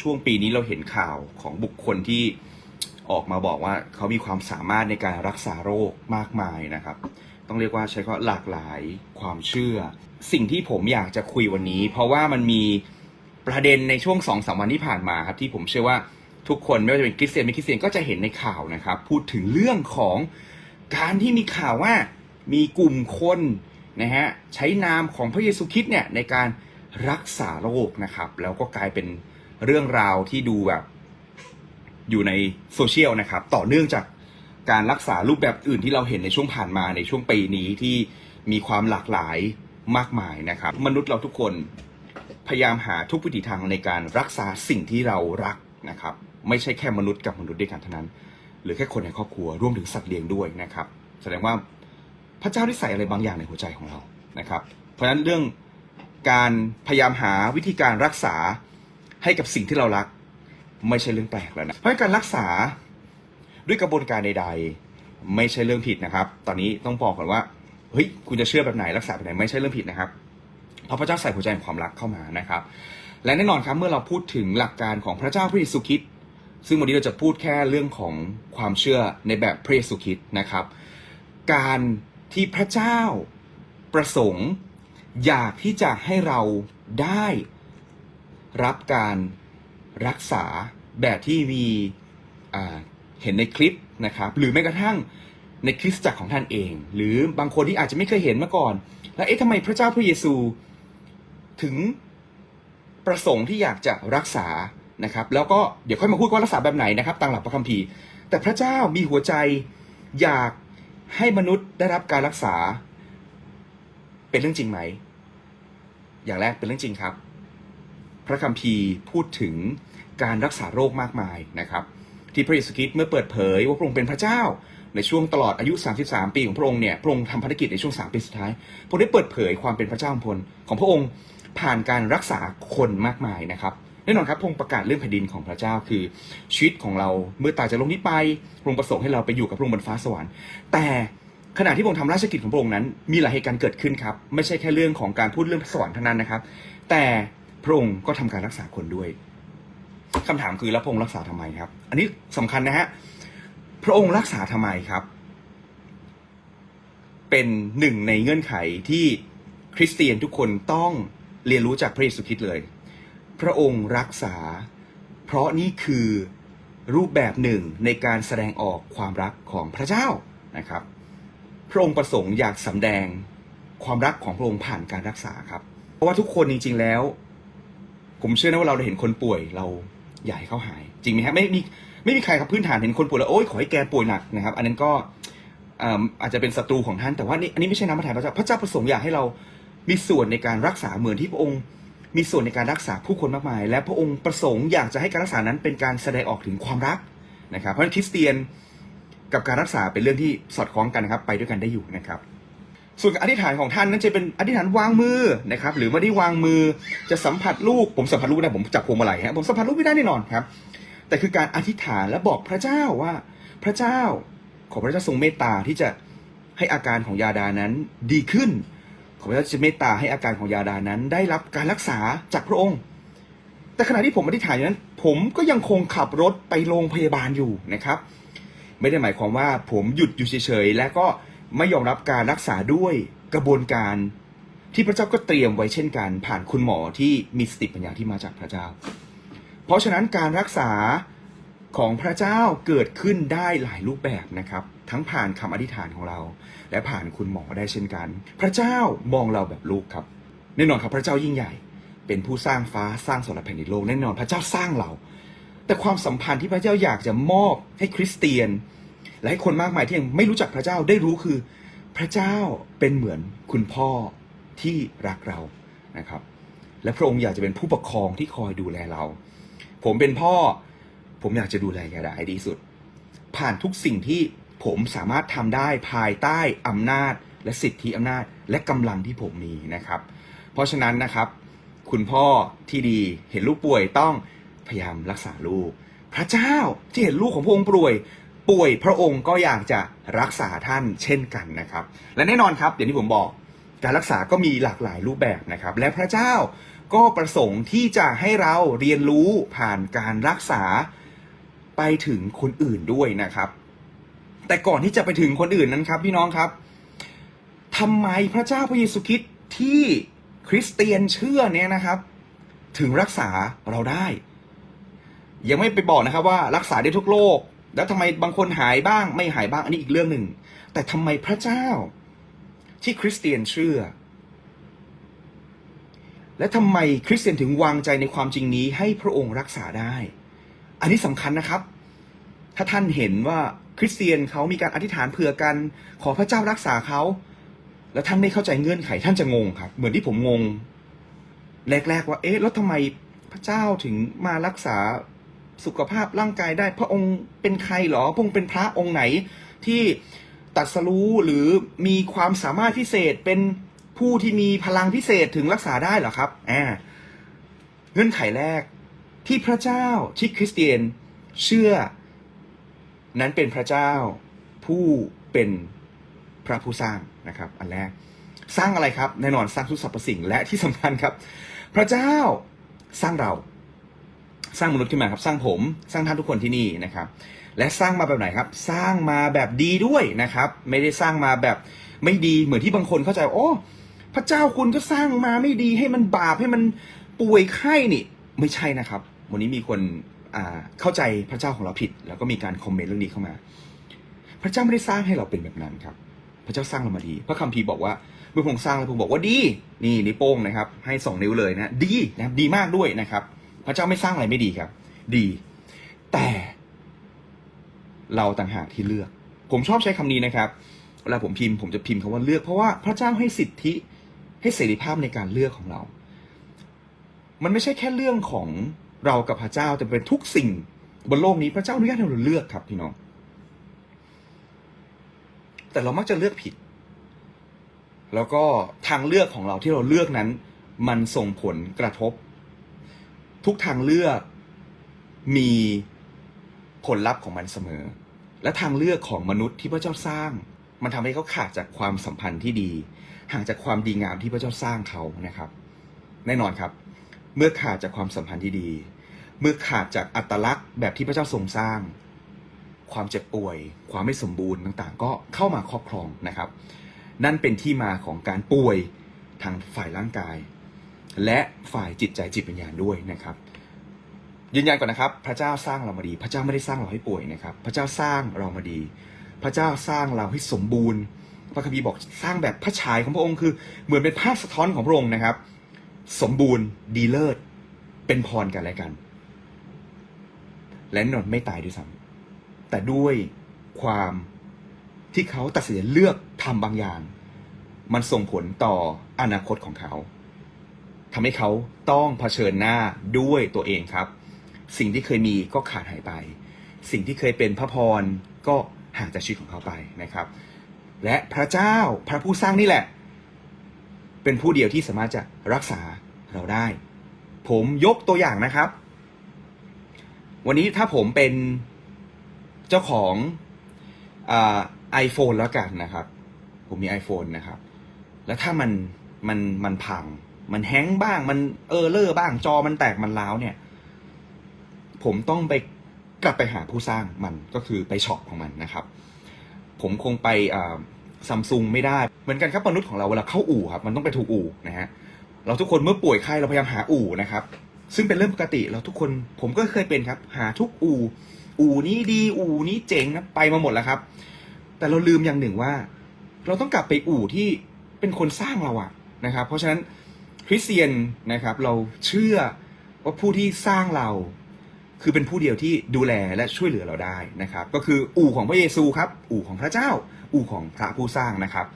ช่วงปีนี้เราเห็นข่าวของบุคคลที่ออกมาบอกว่าเขามีความสามารถในการรักษาโรคมากมายนะครับ ต้องเรียกว่าใช้คำหลากหลายความเชื่อ สิ่งที่ผมอยากจะคุยวันนี้ เพราะว่ามันมีประเด็นในช่วงสองสามวันที่ผ่านมาครับที่ผมเชื่อว่าทุกคนไม่ว่าจะเป็นคริสเตียนไม่คริสเตียนก็จะเห็นในข่าวนะครับ พูดถึงเรื่องของการที่มีข่าวว่ามีกลุ่มคนนะฮะใช้นามของพระเยซูคริสต์เนี่ยในการรักษาโรคนะครับ แล้วก็กลายเป็น เรื่องราวที่ดูแบบ อยู่ในโซเชียลนะครับ ต่อเนื่องจากการรักษารูปแบบอื่นที่เราเห็นในช่วงผ่านมาในช่วงปีนี้ที่มีความหลากหลายมากมายนะครับ มนุษย์เราทุกคนพยายามหาทุกวิถีทางในการรักษาสิ่งที่เรารักนะครับ ไม่ใช่แค่มนุษย์กับมนุษย์ด้วยกันเท่านั้น หรือแค่คนในครอบครัวรวมถึงสัตว์เลี้ยงด้วยนะครับ แสดงว่าพระเจ้าได้ใส่อะไรบางอย่างในหัวใจของเรานะครับ เพราะฉะนั้นเรื่องการพยายามหาวิธีการรักษา ให้กับสิ่งที่เรารัก ไม่ใช่เรื่องแปลกแล้วนะ เพราะการรักษาด้วยกระบวนการใด ๆ ไม่ใช่เรื่องผิดนะครับ ตอนนี้ต้องบอกก่อนว่าเฮ้ยคุณจะเชื่อแบบไหนรักษาแบบไหนไม่ใช่เรื่องผิดนะครับเพราะพระเจ้าใส่หัวใจแห่งความรักเข้ามานะครับ และแน่นอนครับเมื่อเราพูดถึงหลักการของพระเจ้าพระเยซูคริสต์ซึ่งวันนี้เราจะพูดแค่เรื่องของความเชื่อในแบบพระเยซูคริสต์นะครับ การที่พระเจ้าประสงค์ อยากที่จะให้เราได้ รับการรักษาแบบที่มีเห็นในคลิปนะครับ หรือแม้กระทั่งในคริสตจักรของท่านเอง หรือบางคนที่อาจจะไม่เคยเห็นมาก่อน แล้วเอ๊ะทำไมพระเจ้าพระเยซู ถึงประสงค์ที่อยากจะรักษานะครับ แล้วก็เดี๋ยวค่อยมาพูดว่ารักษาแบบไหนนะครับตามหลักพระคัมภีร์ แต่พระเจ้ามีหัวใจอยากให้มนุษย์ได้รับการรักษา เป็นเรื่องจริงไหม อย่างแรกเป็นเรื่องจริงครับ พระคัมภีร์พูดถึงการรักษาโรคมากมายนะครับที่พระเยซูคริสต์เมื่อเปิดเผยว่าพระองค์เป็นพระเจ้า ในช่วงตลอดอายุ 33 ปีของพระองค์เนี่ยพระองค์ทำภารกิจในช่วง 3 ปีสุดท้ายพระองค์ได้เปิดเผยความเป็นพระเจ้าของพลของพระองค์ผ่านการรักษาคนมากมายนะครับแน่นอนครับพระองค์ประกาศเรื่องแผ่นดินของพระเจ้าคือชีวิตของเราเมื่อตายจากโลกนี้ไปพระองค์ประสงค์ให้เราไปอยู่กับพระองค์บนฟ้าสวรรค์แต่ขณะที่พระองค์ทำราชกิจของพระองค์นั้น มีหลายเหตุการณ์เกิดขึ้นครับ ไม่ใช่แค่เรื่องของการพูดเรื่องสวรรค์เท่านั้นนะครับ แต่ พระองค์ก็ทำการรักษาคนด้วยคำถามคือแล้วพระองค์รักษาทำไมครับ อันนี้สำคัญนะฮะพระองค์รักษาทำไมครับ เป็นหนึ่งในเงื่อนไขที่คริสเตียนทุกคนต้องเรียนรู้จากพระเยซูคริสต์เลย พระองค์รักษา เพราะนี่คือรูปแบบหนึ่งในการแสดงออกความรักของพระเจ้านะครับ พระองค์ประสงค์อยากสำแดงความรักของพระองค์ผ่านการรักษาครับ เพราะว่าทุกคนจริงๆแล้ว ผมเชื่อนะว่าเราได้เห็นคนป่วยเราอยากให้เขาหาย จริงไหมฮะไม่มีไม่มีใครครับพื้นฐานเห็นคนป่วยแล้วโอ๊ยขอให้แกป่วยหนักนะครับ อันนั้นก็อาอาจจะเป็นศัตรูของท่านแต่ว่านี่อันนี้ไม่ใช่น้ำพระทัยพระเจ้าพระเจ้าประสงค์อยากให้เรามีส่วนในการรักษาเหมือนที่พระองค์ มีส่วนในการรักษาผู้คนมากมาย และพระองค์ประสงค์อยากจะให้การรักษานั้นเป็นการแสดงออกถึงความรักนะครับ เพราะฉะนั้นคริสเตียนกับการรักษาเป็นเรื่องที่สอดคล้องกันนะครับ ไปด้วยกันได้อยู่นะครับ ส่วนอธิษฐานของท่านนั้นจะเป็นอธิษฐานวางมือนะครับ หรือไม่ได้วางมือจะสัมผัสลูกผมสัมผัสลูกได้ผมจับพวงมาลัยฮะผมสัมผัสลูกไม่ได้แน่นอนครับ แต่คือการอธิษฐานและบอกพระเจ้าว่าพระเจ้าขอพระเจ้าทรงเมตตาที่จะให้อาการของยาดานั้นดีขึ้น ขอพระเจ้าจะเมตตาให้อาการของยาดานั้น ได้รับการรักษาจากพระองค์ แต่ขณะที่ผมอธิษฐานอย่างนั้น ผมก็ยังคงขับรถไปโรงพยาบาลอยู่นะครับ ไม่ได้หมายความว่าผมหยุดอยู่เฉยๆและก็ ไม่ยอมรับการรักษาด้วยกระบวนการที่พระเจ้าก็เตรียมไว้เช่นกัน ผ่านคุณหมอที่มีสติปัญญาที่มาจากพระเจ้า เพราะฉะนั้นการรักษาของพระเจ้าเกิดขึ้นได้หลายรูปแบบนะครับ ทั้งผ่านคำอธิษฐานของเรา และผ่านคุณหมอได้เช่นกัน พระเจ้ามองเราแบบลูกครับแน่นอนครับพระเจ้ายิ่งใหญ่ เป็นผู้สร้างฟ้าสร้างสวรรค์แผ่นดินโลกแน่นอนพระเจ้าสร้างเรา แต่ความสัมพันธ์ที่พระเจ้าอยากจะมอบให้คริสเตียน และให้คนมากมายที่ยังไม่รู้จักพระเจ้าได้รู้คือ พระเจ้าเป็นเหมือนคุณพ่อที่รักเรานะครับ และพระองค์อยากจะเป็นผู้ปกครองที่คอยดูแลเรา ผมเป็นพ่อ ผมอยากจะดูแลยาดาให้ดีสุด ผ่านทุกสิ่งที่ผมสามารถทำได้ภายใต้อำนาจ และสิทธิอำนาจ และกำลังที่ผมมีนะครับ เพราะฉะนั้นนะครับ คุณพ่อที่ดีเห็นลูกป่วยต้องพยายามรักษาลูก พระเจ้าที่เห็นลูกของพระองค์ป่วย ป่วยพระองค์ก็อยากจะรักษาท่านเช่นกันนะครับ และแน่นอนครับอย่างที่ผมบอกการรักษาก็มีหลากหลายรูปแบบนะครับ และพระเจ้าก็ประสงค์ที่จะให้เราเรียนรู้ผ่านการรักษาไปถึงคนอื่นด้วยนะครับ แต่ก่อนที่จะไปถึงคนอื่นนั้นครับ พี่น้องครับทำไมพระเจ้าพระเยซูคริสต์ที่คริสเตียนเชื่อเนี่ยนะครับ ถึงรักษาเราได้ ยังไม่ไปบอกนะครับว่ารักษาได้ทุกโรค แล้วทำไมบางคนหายบ้าง ไม่หายบ้างอันนี้อีกเรื่องหนึ่ง แต่ทำไมพระเจ้า ที่คริสเตียนเชื่อ และทำไมคริสเตียนถึงวางใจในความจริงนี้ ให้พระองค์รักษาได้ อันนี้สำคัญนะครับ ถ้าท่านเห็นว่าคริสเตียนเขามีการอธิษฐานเผื่อกัน ขอพระเจ้ารักษาเขาแล้วท่านไม่เข้าใจเงื่อนไขท่านจะงงครับ เหมือนที่ผมงง แรกๆว่า เอ๊ะแล้วทำไมพระเจ้าถึงมารักษา สุขภาพร่างกายได้ พระองค์เป็นใครหรอพระองค์เป็นพระองค์ไหนที่ตัดสรู้หรือมีความสามารถพิเศษเป็นผู้ที่มีพลังพิเศษถึงรักษาได้เหรอครับอ่าเงื่อนไขแรกที่พระเจ้าที่คริสเตียนเชื่อ นั้นเป็นพระเจ้าผู้เป็นพระผู้สร้างนะครับ อันแรกสร้างอะไรครับแน่นอนสร้างทุกสรรพสิ่งและที่สำคัญครับ พระเจ้าสร้างเรา สร้างมนุษย์ขึ้นมาครับ สร้างผม สร้างท่านทุกคนที่นี่นะครับ และสร้างมาแบบไหนครับ สร้างมาแบบดีด้วยนะครับ ไม่ได้สร้างมาแบบไม่ดีเหมือนที่บางคนเข้าใจโอ้พระเจ้าคุณก็สร้างมาไม่ดีให้มันบาปให้มันป่วยไข้นี่ ไม่ใช่นะครับ วันนี้มีคนเข้าใจพระเจ้าของเราผิด แล้วก็มีการคอมเมนต์เรื่องนี้เข้ามา พระเจ้าไม่ได้สร้างให้เราเป็นแบบนั้นครับ พระเจ้าสร้างเรามาดี พระคัมภีร์บอกว่าเมื่อพระองค์สร้างแล้วพระองค์บอกว่าดี นี่นิ้วโป้งนะครับ ให้สองนิ้วเลยนะ ดีนะครับดีมากด้วยนะครับ พระเจ้าไม่สร้างอะไรไม่ดีครับ ดี แต่เราต่างหากที่เลือก ผมชอบใช้คำนี้นะครับ เวลาผมพิมพ์ผมจะพิมพ์คำว่าเลือก เพราะว่าพระเจ้าให้สิทธิให้เสรีภาพในการเลือกของเรา มันไม่ใช่แค่เรื่องของเรากับพระเจ้าแต่เป็นทุกสิ่งบนโลกนี้พระเจ้าอนุญาตให้เราเลือกครับพี่น้อง แต่เรามักจะเลือกผิด แล้วก็ทางเลือกของเราที่เราเลือกนั้น มันส่งผลกระทบ ทุกทางเลือกมีผลลัพธ์ของมันเสมอ และทางเลือกของมนุษย์ที่พระเจ้าสร้าง มันทำให้เขาขาดจากความสัมพันธ์ที่ดี ห่างจากความดีงามที่พระเจ้าสร้างเขานะครับ แน่นอนครับ เมื่อขาดจากความสัมพันธ์ที่ดี เมื่อขาดจากอัตลักษณ์แบบที่พระเจ้าทรงสร้าง ความเจ็บป่วย ความไม่สมบูรณ์ต่างๆ ก็เข้ามาครอบครองนะครับ นั่นเป็นที่มาของการป่วยทางฝ่ายร่างกาย และฝ่ายจิตใจจิตวิญญาณด้วยนะครับยืนยันก่อนนะครับ พระเจ้าสร้างเรามาดี พระเจ้าไม่ได้สร้างเราให้ป่วยนะครับ พระเจ้าสร้างเรามาดี พระเจ้าสร้างเราให้สมบูรณ์ พระคัมภีร์บอกสร้างแบบพระฉายของพระองค์คือ เหมือนเป็นภาพสะท้อนของพระองค์นะครับ สมบูรณ์ดีเลิศเป็นพรกันและกัน และนนไม่ตายด้วยซ้ำแต่ด้วยความที่เขาตัดสินใจเลือกทำบางอย่าง มันส่งผลต่ออนาคตของเขา ทำให้เขาต้องเผชิญหน้าด้วยตัวเองครับ สิ่งที่เคยมีก็ขาดหายไป สิ่งที่เคยเป็นพระพรก็ห่างจากชีวิตของเขาไปนะครับ และพระเจ้าพระผู้สร้างนี่แหละ เป็นผู้เดียวที่สามารถจะรักษาเราได้ ผมยกตัวอย่างนะครับ วันนี้ถ้าผมเป็นเจ้าของไอโฟนแล้วกันนะครับ ผมมี iPhone นะครับ แล้วถ้ามันมันมันพัง มันแฮงบ้างมันเออเลอร์บ้างจอมันแตกมันร้าวเนี่ย ผมต้องไปกลับไปหาผู้สร้างมันก็คือไปช็อปของมันนะครับ ผมคงไปซัมซุงไม่ได้ เหมือนกันครับมนุษย์ของเราเวลาเข้าอู่ครับ มันต้องไปถูกอู่นะฮะเราทุกคนเมื่อป่วยไข้เราพยายามหาอู่นะครับ ซึ่งเป็นเรื่องปกติเราทุกคนผมก็เคยเป็นครับ หาทุกอู่ อู่นี้ดีอู่นี้เจ๋งนะไปมาหมดแล้วครับ แต่เราลืมอย่างหนึ่งว่า เราต้องกลับไปอู่ที่เป็นคนสร้างเราอะนะครับ เพราะฉะนั้น คริสเตียนนะครับ เราเชื่อว่าผู้ที่สร้างเราคือเป็นผู้เดียวที่ดูแลและช่วยเหลือเราได้นะครับ ก็คืออู่ของพระเยซูครับ อู่ของพระเจ้า อู่ของพระผู้สร้างนะครับ